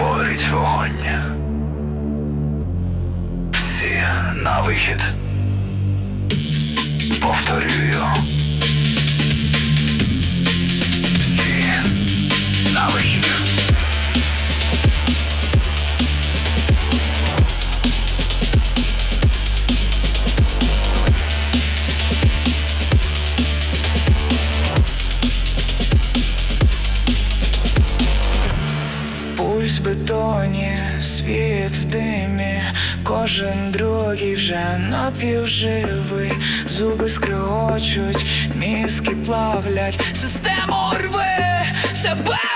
творить вогонь. Всі на вихід. Повторюю. Бетоні, світ в димі, кожен другий вже напівживий, зуби скригочуть, мізки плавлять, систему рви, себе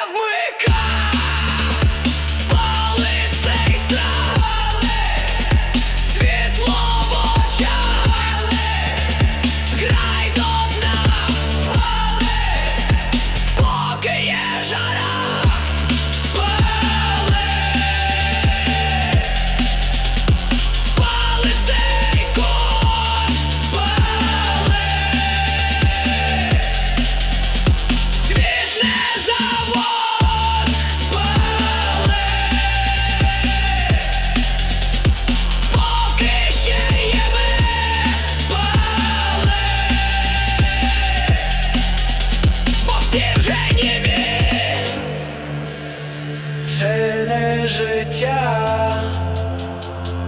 це не життя,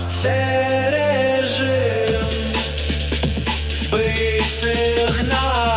це режим, збий сигнал.